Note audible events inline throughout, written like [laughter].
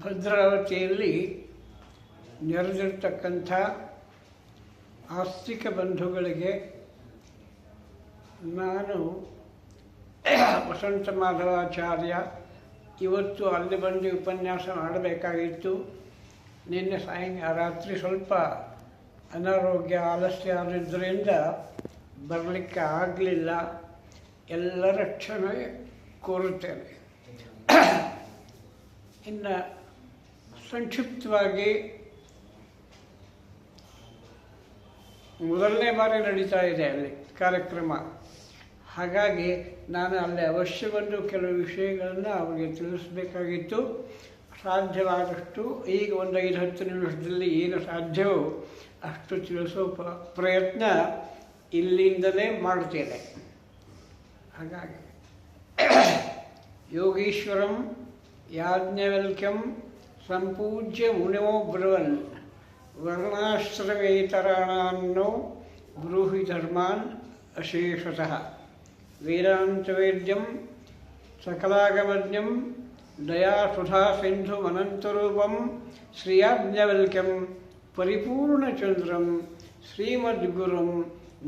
ಭದ್ರಾವತಿಯಲ್ಲಿ ನೆರೆದಿರ್ತಕ್ಕಂಥ ಆಸ್ತಿಕ ಬಂಧುಗಳಿಗೆ ನಾನು ವಸಂತ ಮಾಧವಾಚಾರ್ಯ ಇವತ್ತು ಅಲ್ಲಿ ಬಂದು ಉಪನ್ಯಾಸ ಮಾಡಬೇಕಾಗಿತ್ತು. ನಿನ್ನೆ ಸಾಯಂಕಾಲ ರಾತ್ರಿ ಸ್ವಲ್ಪ ಅನಾರೋಗ್ಯ ಆಲಸ್ಯ ಆದಿದ್ದರಿಂದ ಬರಲಿಕ್ಕೆ ಆಗಲಿಲ್ಲ. ಎಲ್ಲರ ಕ್ಷಮೆ ಕೋರುತ್ತೇನೆ. ಇನ್ನು ಸಂಕ್ಷಿಪ್ತವಾಗಿ ಮೊದಲನೇ ಬಾರಿ ನಡೀತಾ ಇದೆ ಅಲ್ಲಿ ಕಾರ್ಯಕ್ರಮ. ಹಾಗಾಗಿ ನಾನು ಅಲ್ಲಿ ಅವಶ್ಯ ಕೆಲವು ವಿಷಯಗಳನ್ನು ಅವರಿಗೆ ತಿಳಿಸಬೇಕಾಗಿತ್ತು. ಸಾಧ್ಯವಾದಷ್ಟು ಈಗ ಒಂದು ಐದು ಹತ್ತು ನಿಮಿಷದಲ್ಲಿ ಏನು ಸಾಧ್ಯವೋ ಅಷ್ಟು ತಿಳಿಸೋ ಪ್ರಯತ್ನ ಇಲ್ಲಿಂದಲೇ ಮಾಡ್ತೇನೆ. ಹಾಗಾಗಿ ಯೋಗೀಶ್ವರಂ ಯಾಜ್ಞವಲ್ಕ್ಯಂ ಸಂಪೂಜ್ಯ ಮುನಿಮೋ ಬ್ರುವನ್ ವರ್ಣಾಶ್ರಮೇತರಾಣಾನ್ನೋ ಬ್ರೂಹಿ ಧರ್ಮಾನ್ ಅಶೇಷತಃ ವೇದಾಂತವೇದ್ಯಂ ಸಕಲಾಗಮಜ್ಞಂ ದಯಾಸುಧಾ ಸಿಂಧುಮನಂತರೂಪಂ ಶ್ರೀಯಾಜ್ಞವಲ್ಕ್ಯಂ ಪರಿಪೂರ್ಣಚಂದ್ರಂ ಶ್ರೀಮದ್ಗುರುಂ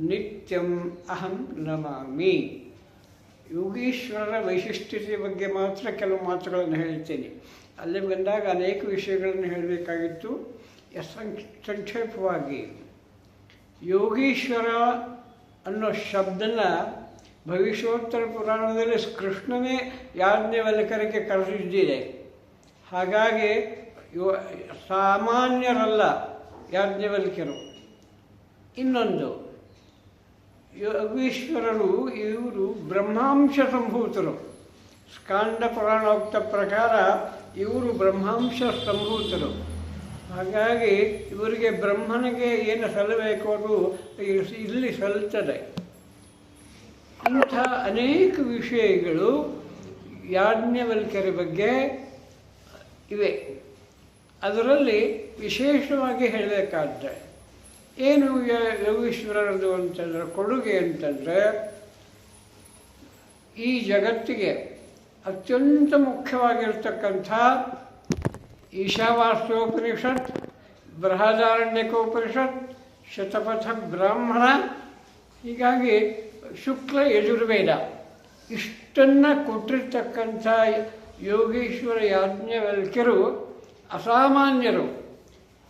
ನಿತ್ಯಂ ಅಹಂ ನಮಾಮಿ ಯೋಗೀಶ್ವರರ ವೈಶಿಷ್ಟ್ಯತೆಯ ಬಗ್ಗೆ ಮಾತ್ರ ಕೆಲವು ಮಾತುಗಳನ್ನು ಹೇಳ್ತೇನೆ। ಅಲ್ಲಿ ಬಂದಾಗ ಅನೇಕ ವಿಷಯಗಳನ್ನು ಹೇಳಬೇಕಾಗಿತ್ತು. ಸಂಕ್ಷ ಸಂಕ್ಷೇಪವಾಗಿ, ಯೋಗೀಶ್ವರ ಅನ್ನೋ ಶಬ್ದನ ಭವಿಷ್ಯೋತ್ತರ ಪುರಾಣದಲ್ಲಿ ಕೃಷ್ಣನೇ ಯಾಜ್ಞವಲ್ಕರಿಗೆ ಕರೆದಿದ್ದಿದೆ ಹಾಗಾಗಿ ಯೋ, ಸಾಮಾನ್ಯರಲ್ಲ ಯಾಜ್ಞವಲ್ಕ್ಯರು ಇನ್ನೊಂದು, ಯೋಗೀಶ್ವರರು ಇವರು ಬ್ರಹ್ಮಾಂಶ ಸಂಭೂತರು. ಸ್ಕಾಂಡ ಪುರಾಣೋಕ್ತ ಪ್ರಕಾರ ಇವರು ಬ್ರಹ್ಮಾಂಶ ಸಂಭೂತರು. ಹಾಗಾಗಿ ಇವರಿಗೆ ಬ್ರಹ್ಮನಿಗೆ ಏನು ಸಲ್ಲಬೇಕು ಅದು ಇಲ್ಲಿ ಸಲ್ತದೆ. ಇಂಥ ಅನೇಕ ವಿಷಯಗಳು ಯಾಜ್ಞವಲ್ಕ್ಯರ ಬಗ್ಗೆ ಇವೆ. ಅದರಲ್ಲಿ ವಿಶೇಷವಾಗಿ ಹೇಳಬೇಕಾದ್ರೆ, ಏನು ಯೋಗೀಶ್ವರರದು ಅಂತಂದರೆ, ಕೊಡುಗೆ ಅಂತಂದರೆ, ಈ ಜಗತ್ತಿಗೆ ಅತ್ಯಂತ ಮುಖ್ಯವಾಗಿರ್ತಕ್ಕಂಥ ಈಶಾವಾಸ್ಯೋಪನಿಷತ್, ಬೃಹದಾರಣ್ಯಕೋಪನಿಷತ್, ಶತಪಥ ಬ್ರಾಹ್ಮಣ, ಹೀಗಾಗಿ ಶುಕ್ಲ ಯಜುರ್ವೇದ. ಇಷ್ಟನ್ನು ಕೊಟ್ಟಿರ್ತಕ್ಕಂಥ ಯೋಗೀಶ್ವರ ಯಾಜ್ಞವಲ್ಕ್ಯರು ಅಸಾಮಾನ್ಯರು.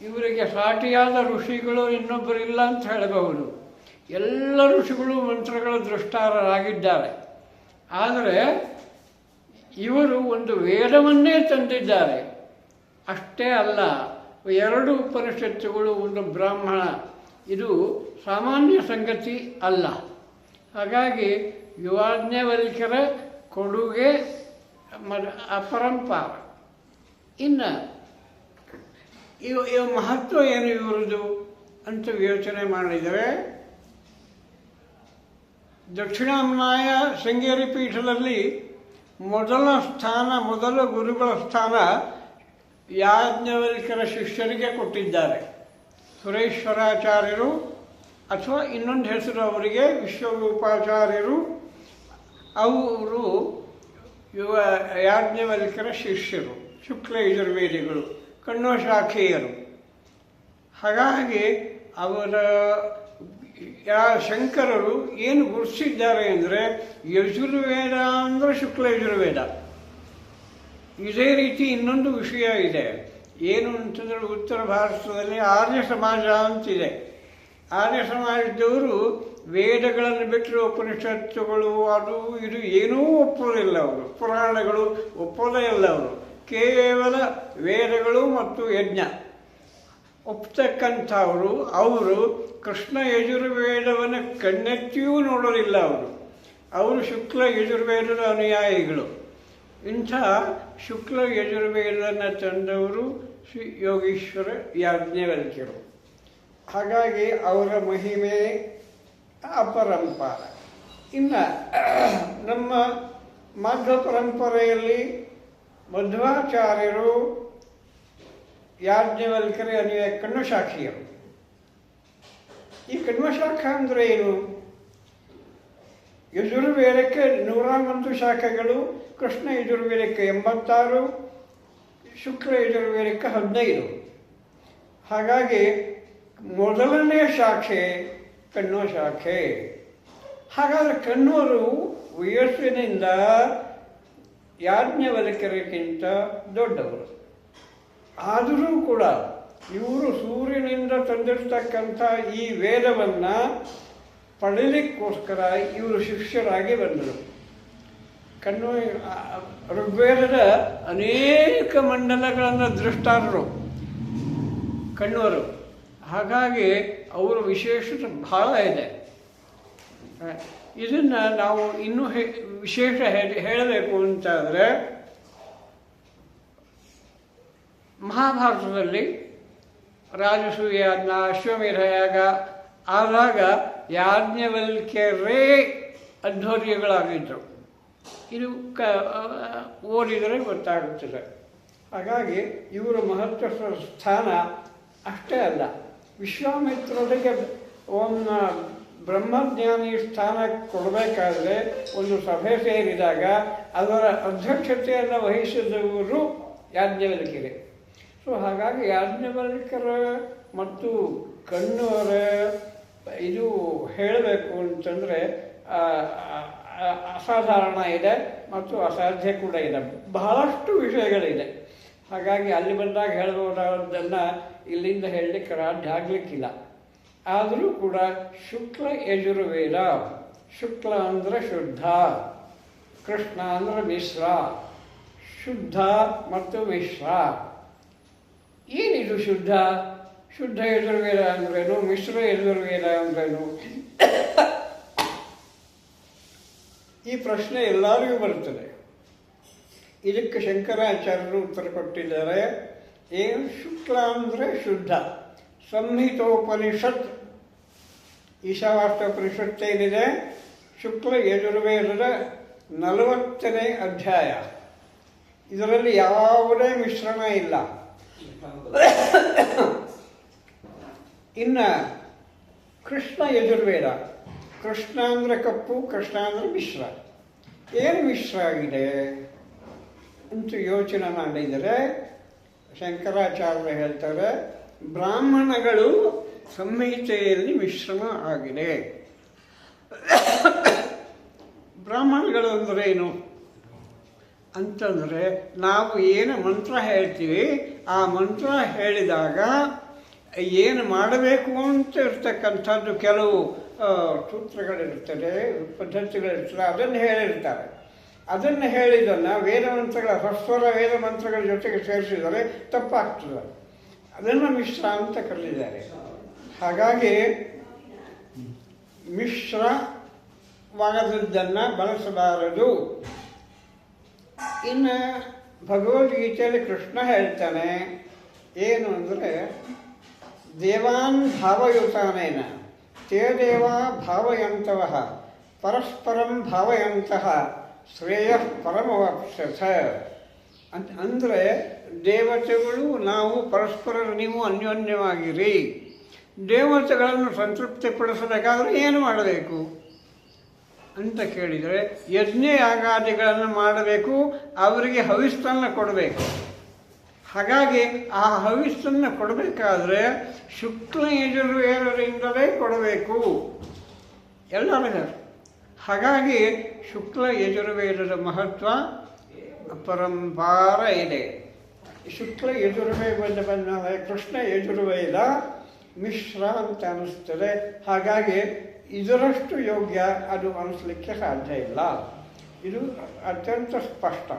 ಇವರಿಗೆ ಸಾಟಿಯಾದ ಋಷಿಗಳು ಇನ್ನೊಬ್ಬರಿಲ್ಲ ಅಂತ ಹೇಳಬಹುದು. ಎಲ್ಲ ಋಷಿಗಳು ಮಂತ್ರಗಳ ದೃಷ್ಟಾರರಾಗಿದ್ದಾರೆ ಆದರೆ ಇವರು ಒಂದು ವೇದವನ್ನೇ ತಂದಿದ್ದಾರೆ. ಅಷ್ಟೇ ಅಲ್ಲ, ಎರಡು ಉಪನಿಷತ್ತುಗಳು, ಒಂದು ಬ್ರಾಹ್ಮಣ. ಇದು ಸಾಮಾನ್ಯ ಸಂಗತಿ ಅಲ್ಲ. ಹಾಗಾಗಿ ಯುವಾಜ್ಞವಲ್ಕರ ಕೊಡುಗೆ ಮ ಅಪರಂಪಾರ. ಇನ್ನು ಇವ ಇವ ಮಹತ್ವ ಏನು ಇವರದು ಅಂತ ಯೋಚನೆ ಮಾಡಿದರೆ ದಕ್ಷಿಣಾಮ್ನಾಯ ಶೃಂಗೇರಿ ಪೀಠದಲ್ಲಿ ಮೊದಲ ಸ್ಥಾನ, ಮೊದಲ ಗುರುಗಳ ಸ್ಥಾನ ಯಾಜ್ಞವಲ್ಕರ ಶಿಷ್ಯರಿಗೆ ಕೊಟ್ಟಿದ್ದಾರೆ. ಸುರೇಶ್ವರಾಚಾರ್ಯರು ಅಥವಾ ಇನ್ನೊಂದು ಹೆಸರು ಅವರಿಗೆ ವಿಶ್ವರೂಪಾಚಾರ್ಯರು. ಅವರು ಯುವ ಯಾಜ್ಞವಲ್ಕರ ಶಿಷ್ಯರು, ಶುಕ್ಲ ಯಜುರ್ವೇದಿಗಳು, ಕಣ್ಣು ಶಾಖೆಯರು. ಹಾಗಾಗಿ ಅವರ ಯಾ ಶಂಕರರು ಏನು ಗುರುತಿಸಿದ್ದಾರೆ ಅಂದರೆ ಯಜುರ್ವೇದ ಅಂದರೆ ಶುಕ್ಲ ಯಜುರ್ವೇದ. ಇದೇ ರೀತಿ ಇನ್ನೊಂದು ವಿಷಯ ಇದೆ. ಏನು ಅಂತಂದರೆ ಉತ್ತರ ಭಾರತದಲ್ಲಿ ಆರ್ಯ ಸಮಾಜ ಅಂತಿದೆ. ಆರ್ಯ ಸಮಾಜದವರು ವೇದಗಳನ್ನು ಬಿಟ್ಟರೆ ಉಪನಿಷತ್ತುಗಳು ಅದು ಇದು ಏನೂ ಒಪ್ಪೋದಿಲ್ಲ ಅವರು. ಪುರಾಣಗಳು ಒಪ್ಪೋದೇ ಇಲ್ಲ ಅವರು. ಕೇವಲ ವೇದಗಳು ಮತ್ತು ಯಜ್ಞ. ಒಪ್ತಕ್ಕಂಥವರು, ಅವರು ಕೃಷ್ಣ ಯಜುರ್ವೇದವನ್ನು ಕಣ್ಣೆತ್ತಿಯೂ ನೋಡೋದಿಲ್ಲ ಅವರು. ಅವರು ಶುಕ್ಲ ಯಜುರ್ವೇದದ ಅನುಯಾಯಿಗಳು. ಇಂಥ ಶುಕ್ಲ ಯಜುರ್ವೇದನ ತಂದವರು ಶ್ರೀ ಯೋಗೀಶ್ವರ ಯಾಜ್ಞವಲ್ಕ್ಯರು. ಹಾಗಾಗಿ ಅವರ ಮಹಿಮೆ ಅಪರಂಪಾರ. ಇನ್ನು ನಮ್ಮ ಮಾಧ್ವ ಪರಂಪರೆಯಲ್ಲಿ ಮಧ್ವಾಚಾರ್ಯರು ಯಾಜ್ಞವಲ್ಕರ ಕಣ್ಣು ಶಾಖಿಯ ಈ ಕಣ್ಮಶಾಖ ಅಂದರೆ ಏನು? ಯಜುರ್ವೇದಕ್ಕೆ ನೂರ ಒಂದು ಶಾಖೆಗಳು, ಕೃಷ್ಣ ಯಜುರ್ವೇದಕ್ಕೆ ಎಂಬತ್ತಾರು, ಶುಕ್ರ ಯಜುರ್ವೇದಕ್ಕೆ ಹದಿನೈದು. ಹಾಗಾಗಿ ಮೊದಲನೇ ಶಾಖೆ ಕಣ್ಣು ಶಾಖೆ. ಹಾಗಾದರೆ ಕಣ್ಣೂರು ವಯಸ್ಸಿನಿಂದ ಯಾಜ್ಞವಲ್ಕರಿಗಿಂತ ದೊಡ್ಡವರು. ಆದರೂ ಕೂಡ ಇವರು ಸೂರ್ಯನಿಂದ ತಂದಿರತಕ್ಕಂಥ ಈ ವೇದವನ್ನು ಪಡೀಲಿಕ್ಕೋಸ್ಕರ ಇವರು ಶಿಷ್ಯರಾಗಿ ಬಂದರು. ಕಣ್ಣು ಋಗ್ವೇದದ ಅನೇಕ ಮಂಡಲಗಳನ್ನು ದೃಷ್ಟಾರರು, ಕಣ್ಣುವರು. ಹಾಗಾಗಿ ಅವರ ವಿಶೇಷತೆ ಬಹಳ ಇದೆ. ಇದನ್ನು ನಾವು ಇನ್ನೂ ಹೇ, ವಿಶೇಷ ಹೇಳಿ ಹೇಳಬೇಕು ಅಂತಾದರೆ ಮಹಾಭಾರತದಲ್ಲಿ ರಾಜಸೂಯ ಯಾಜ್ಞ ಅಶ್ವಮೇಧ ಯಾಗ ಆದಾಗ ಯಾಜ್ಞವಲ್ಕ್ಯರೇ ಅಧ್ವರ್ಯಗಳಾಗಿದ್ದರು ಇದು ಕ ಓದಿದರೆ ಗೊತ್ತಾಗುತ್ತದೆ. ಹಾಗಾಗಿ ಇವರ ಮಹತ್ವದ ಸ್ಥಾನ ಅಷ್ಟೇ ಅಲ್ಲ, ವಿಶ್ವಾಮಿತ್ರರಿಗೆ ಒಂದು ಬ್ರಹ್ಮಜ್ಞಾನಿ ಸ್ಥಾನ ಕೊಡಬೇಕಾದ್ರೆ ಒಂದು ಸಭೆ ಸೇರಿದಾಗ ಅದರ ಅಧ್ಯಕ್ಷತೆಯನ್ನು ವಹಿಸಿದವರು ಯಾಜ್ಞವಲ್ಕ್ಯರೇ. ಸೊ ಹಾಗಾಗಿ ಯಾಜ್ಞವಲ್ಕರ ಮತ್ತು ಕಣ್ಣವರ, ಇದು ಹೇಳಬೇಕು ಅಂತಂದರೆ ಅಸಾಧಾರಣ ಇದೆ ಮತ್ತು ಅಸಾಧ್ಯ ಕೂಡ ಇದೆ. ಬಹಳಷ್ಟು ವಿಷಯಗಳಿದೆ. ಹಾಗಾಗಿ ಅಲ್ಲಿ ಬಂದಾಗ ಹೇಳಬಹುದಾದನ್ನು ಇಲ್ಲಿಂದ ಹೇಳಲಿಕ್ಕೆ ರಾಜ್ಯ ಆಗಲಿಕ್ಕಿಲ್ಲ. ಆದರೂ ಕೂಡ ಶುಕ್ಲ ಯಜುರ್ವೇದ, ಶುಕ್ಲ ಅಂದರೆ ಶುದ್ಧ, ಕೃಷ್ಣ ಅಂದರೆ ಮಿಶ್ರ, ಶುದ್ಧ ಮತ್ತು ಮಿಶ್ರ. ಏನಿದು ಶುದ್ಧ? ಶುದ್ಧ ಯಜುರ್ವೇದ ಅಂದ್ರೇನು? ಮಿಶ್ರ ಯಜುರ್ವೇದ ಅಂದ್ರೇನು? ಈ ಪ್ರಶ್ನೆ ಎಲ್ಲರಿಗೂ ಬರುತ್ತದೆ. ಇದಕ್ಕೆ ಶಂಕರಾಚಾರ್ಯರು ಉತ್ತರ ಕೊಟ್ಟಿದ್ದಾರೆ. ಏನು ಶುಕ್ಲ ಅಂದರೆ ಶುದ್ಧ. ಸಂಹಿತೋಪನಿಷತ್. ಈಶಾವಾಸ್ತೋಪನಿಷತ್ ಏನಿದೆ? ಶುಕ್ಲ ಯಜುರ್ವೇದದ ನಲವತ್ತನೇ ಅಧ್ಯಾಯ. ಇದರಲ್ಲಿ ಯಾವುದೇ ಮಿಶ್ರಣ ಇಲ್ಲ. [coughs] ಇನ್ನು ಕೃಷ್ಣ ಯಜುರ್ವೇದ. ಕೃಷ್ಣ ಅಂದರೆ ಕಪ್ಪು ಕೃಷ್ಣ ಅಂದರೆ ಮಿಶ್ರ. ಏನು ಮಿಶ್ರ ಆಗಿದೆ? ಅಂತ ಯೋಚನೆ ಮಾಡಿದರೆ ಶಂಕರಾಚಾರ್ಯರು ಹೇಳ್ತಾರೆ, ಬ್ರಾಹ್ಮಣಗಳು ಸಂಹಿತೆಯಲ್ಲಿ ಮಿಶ್ರಣ ಆಗಿದೆ. [coughs] ಬ್ರಾಹ್ಮಣಗಳು ಅಂದರೆ ಏನು? ಅಂತಂದರೆ ನಾವು ಏನು ಮಂತ್ರ ಹೇಳ್ತೀವಿ, ಆ ಮಂತ್ರ ಹೇಳಿದಾಗ ಏನು ಮಾಡಬೇಕು ಅಂತ ಇರ್ತಕ್ಕಂಥದ್ದು ಕೆಲವು ಸೂತ್ರಗಳಿರ್ತದೆ ಪದ್ಧತಿಗಳಿರ್ತದೆ ಅದನ್ನು ಹೇಳಿರ್ತಾರೆ. ಅದನ್ನು ಹೇಳಿದನ್ನು ವೇದ ಮಂತ್ರಗಳ ಹಸ್ವರ ವೇದ ಮಂತ್ರಗಳ ಜೊತೆಗೆ ಸೇರಿಸಿದರೆ ತಪ್ಪಾಗ್ತದೆ. ಅದನ್ನು ಮಿಶ್ರ ಅಂತ ಕರೆದಿದ್ದಾರೆ. ಹಾಗಾಗಿ ಮಿಶ್ರವಾಗದದ್ದನ್ನು ಬಳಸಬಾರದು. ಇನ್ನು ಭಗವದ್ಗೀತೆಯಲ್ಲಿ ಕೃಷ್ಣ ಹೇಳ್ತಾನೆ, ಏನು ಅಂದರೆ, ದೇವಾನ್ ಭಾವಯುತಾನೇನ, ತೇ ದೇವ ಭಾವಯಂತವ, ಪರಸ್ಪರಂ ಭಾವಯಂತಹ ಶ್ರೇಯ ಪರಮವಾಪ್ಸ್ಯಥ ಅಂತ ಅಂದರೆ ದೇವತೆಗಳು, ನಾವು ಪರಸ್ಪರರು, ನೀವು ಅನ್ಯೋನ್ಯವಾಗಿರಿ. ದೇವತೆಗಳನ್ನು ಸಂತೃಪ್ತಿಪಡಿಸಬೇಕಾದ್ರೆ ಏನು ಮಾಡಬೇಕು? ಅಂತ ಕೇಳಿದರೆ ಯಜ್ಞ ಯಾಗಾದಿಗಳನ್ನು ಮಾಡಬೇಕು, ಅವರಿಗೆ ಹವಿಸ್ತನ್ನು ಕೊಡಬೇಕು. ಹಾಗಾಗಿ ಆ ಹವಿಸ್ತನ್ನು ಕೊಡಬೇಕಾದ್ರೆ ಶುಕ್ಲ ಯಜುರ್ವೇದರಿಂದಲೇ ಕೊಡಬೇಕು. ಎಲ್ಲರಿಗೂ ಹಾಗಾಗಿ ಶುಕ್ಲ ಯಜುರ್ವೇದದ ಮಹತ್ವ ಪರಂಪಾರ ಇದೆ. ಶುಕ್ಲ ಯಜುರ್ವೇದ ಬಂದ ಕೃಷ್ಣ ಯಜುರ್ವೇದ ಮಿಶ್ರ ಅಂತ ಅನ್ನಿಸ್ತದೆ ಹಾಗಾಗಿ ಇದರಷ್ಟು ಯೋಗ್ಯ ಅದು ಅನಿಸ್ಲಿಕ್ಕೆ ಸಾಧ್ಯ ಇಲ್ಲ. ಇದು ಅತ್ಯಂತ ಸ್ಪಷ್ಟ.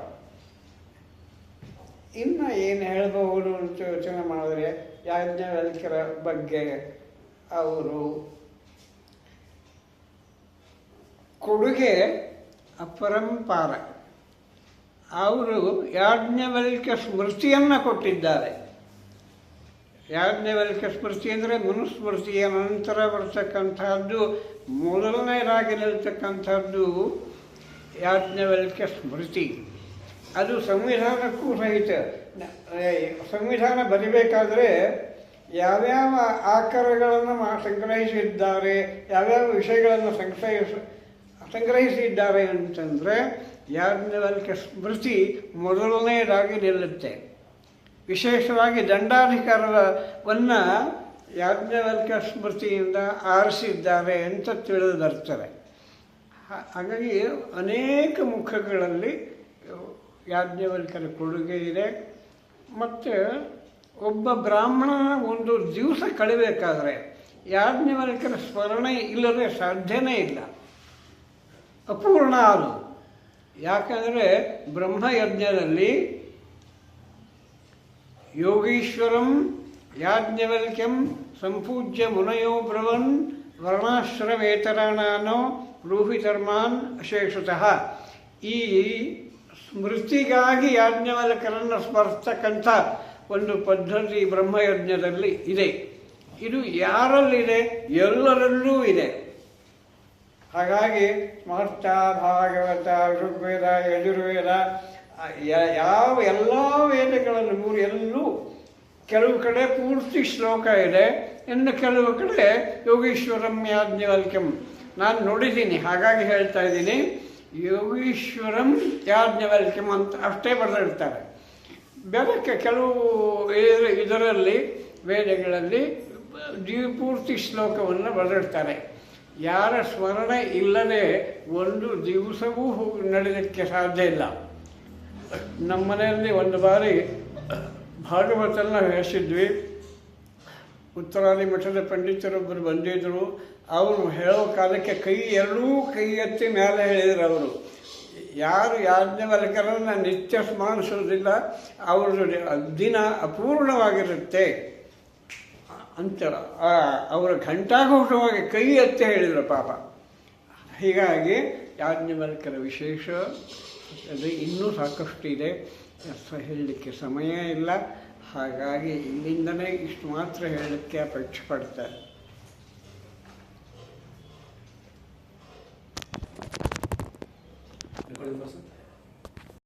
ಇನ್ನು ಏನು ಹೇಳಬಹುದು ಅಂತ ಯೋಚನೆ ಮಾಡಿದ್ರೆ ಯಾಜ್ಞವಲ್ಕ್ಯರ ಬಗ್ಗೆ ಅವರು ಕೊಡುಗೆ ಅಪರಂಪಾರ. ಅವರು ಯಾಜ್ಞವಲ್ಕ ಸ್ಮೃತಿಯನ್ನು ಕೊಟ್ಟಿದ್ದಾರೆ. ಯಾಜ್ಞವಲ್ಕ್ಯ ಸ್ಮೃತಿ ಅಂದರೆ ಮನುಸ್ಮೃತಿಯ ನಂತರ ಬರ್ತಕ್ಕಂಥದ್ದು ಮೊದಲನೇದಾಗಿರತಕ್ಕಂಥದ್ದು ಎರಡನೇ ವರ್ಗ ಸ್ಮೃತಿ. ಅದು ಸಂವಿಧಾನಕ್ಕೂ ಸಹಿತ ಸಂವಿಧಾನ ಬರಿಬೇಕಾದರೆ ಯಾವ್ಯಾವ ಆಕಾರಗಳನ್ನು ಸಂಗ್ರಹಿಸಿದ್ದಾರೆ, ಯಾವ್ಯಾವ ವಿಷಯಗಳನ್ನು ಸಂಗ್ರಹಿಸ, ಸಂಗ್ರಹಿಸಿದ್ದಾರೆ ಅಂತಂದರೆ ಯಾಜ್ಞವಲ್ಕ್ಯ ಸ್ಮೃತಿ ಮೊದಲನೇದಾಗಿ ನಿಲ್ಲುತ್ತೆ. ವಿಶೇಷವಾಗಿ ದಂಡಾಧಿಕಾರವನ್ನು ಯಾಜ್ಞವಲ್ಕ ಸ್ಮೃತಿಯಿಂದ ಆರಿಸಿದ್ದಾರೆ ಅಂತ ತಿಳಿದು ಬರ್ತಾರೆ ಹಾಗಾಗಿ ಅನೇಕ ಮುಖಗಳಲ್ಲಿ ಯಾಜ್ಞವಲ್ಕರ ಕೊಡುಗೆ ಇದೆ. ಮತ್ತು ಒಬ್ಬ ಬ್ರಾಹ್ಮಣನ ಒಂದು ದಿವಸ ಕಳಿಬೇಕಾದ್ರೆ ಯಾಜ್ಞವಲ್ಕರ ಸ್ಮರಣೆ ಇಲ್ಲದೆ ಸಾಧ್ಯನೇ ಇಲ್ಲ. ಅಪೂರ್ಣ ಅದು. ಯಾಕಂದರೆ ಬ್ರಹ್ಮಯಜ್ಞದಲ್ಲಿ ಯೋಗೀಶ್ವರಂ ಯಾಜ್ಞವಲ್ಕ್ಯಂ ಸಂಪೂಜ್ಯ ಮುನಯೋ ಬ್ರವನ್ ವರ್ಣಾಶ್ರಮೇತರಾಣಾನೋ ರೂಹಿ ಧರ್ಮಾನ್ ಅಶೇಷತಃ. ಈ ಸ್ಮೃತಿಗಾಗಿ ಯಾಜ್ಞವಲ್ಕರನ್ನು ಸ್ಮರಿಸ್ತಕ್ಕಂಥ ಒಂದು ಪದ್ಧತಿ ಬ್ರಹ್ಮಯಜ್ಞದಲ್ಲಿ ಇದೆ. ಇದು ಯಾರಲ್ಲಿದೆ? ಎಲ್ಲರಲ್ಲೂ ಇದೆ. ಹಾಗಾಗಿ ಸ್ಮರ್ತ ಭಾಗವತ ಋಗ್ವೇದ ಯಜುರ್ವೇದ ಯಾವ ಎಲ್ಲ ವೇದಗಳನ್ನು ಮೂರು ಎಲ್ಲೂ ಕೆಲವು ಕಡೆ ಪೂರ್ತಿ ಶ್ಲೋಕ ಇದೆ, ಇನ್ನು ಕೆಲವು ಕಡೆ ಯೋಗೀಶ್ವರಂ ಯಾಜ್ಞವಲ್ಕ್ಯಂ ನಾನು ನೋಡಿದ್ದೀನಿ, ಹಾಗಾಗಿ ಹೇಳ್ತಾ ಇದ್ದೀನಿ, ಯೋಗೀಶ್ವರಂ ಯಾಜ್ಞವಲ್ಕ್ಯಂ ಅಂತ ಅಷ್ಟೇ ಬರೆದಿರ್ತಾರೆ. ಬೆಳಕ್ಕೆ ಕೆಲವು ಇದರಲ್ಲಿ, ವೇದಗಳಲ್ಲಿ ದ್ವಿಪೂರ್ತಿ ಶ್ಲೋಕವನ್ನು ಬರೆದಿರ್ತಾರೆ. ಯಾರ ಸ್ಮರಣೆ ಇಲ್ಲದೆ ಒಂದು ದಿವಸವೂ ಹೋಗಿ ನಡೆಯೋಕ್ಕೆ ಸಾಧ್ಯ ಇಲ್ಲ. ನಮ್ಮ ಮನೆಯಲ್ಲಿ ಒಂದು ಬಾರಿ ಭಾಗವತನ ಹೇಳಿಸಿದ್ವಿ. ಉತ್ತರಾದಿ ಮಠದ ಪಂಡಿತರೊಬ್ಬರು ಬಂದಿದ್ದರು ಅವರು ಹೇಳೋ ಕಾಲಕ್ಕೆ ಕೈ ಎರಡೂ ಕೈ ಎತ್ತಿ ಮೇಲೆ ಹೇಳಿದರು ಅವರು. ಯಾರು ಯಾಜ್ಞವಲ್ಕರನ್ನು ನಿತ್ಯ ಸ್ಮರಿಸೋದಿಲ್ಲ ಅವರು ದಿನ ಅಪೂರ್ಣವಾಗಿರುತ್ತೆ. ಅಂತ ಅವರ ಘಂಟಾಘೋಷವಾಗಿ ಕೈ ಎತ್ತಿ ಹೇಳಿದರು ಪಾಪ. ಹೀಗಾಗಿ ಯಾಜ್ಞವಲ್ಕರ ವಿಶೇಷ ಅದು ಇನ್ನೂ ಸಾಕಷ್ಟು ಇದೆ. ಹೇಳಲಿಕ್ಕೆ ಸಮಯ ಇಲ್ಲ. ಹಾಗಾಗಿ ಇಲ್ಲಿಂದನೇ ಇಷ್ಟು ಮಾತ್ರ ಹೇಳಲಿಕ್ಕೆ ಅಪೇಕ್ಷೆ ಪಡ್ತಾರೆ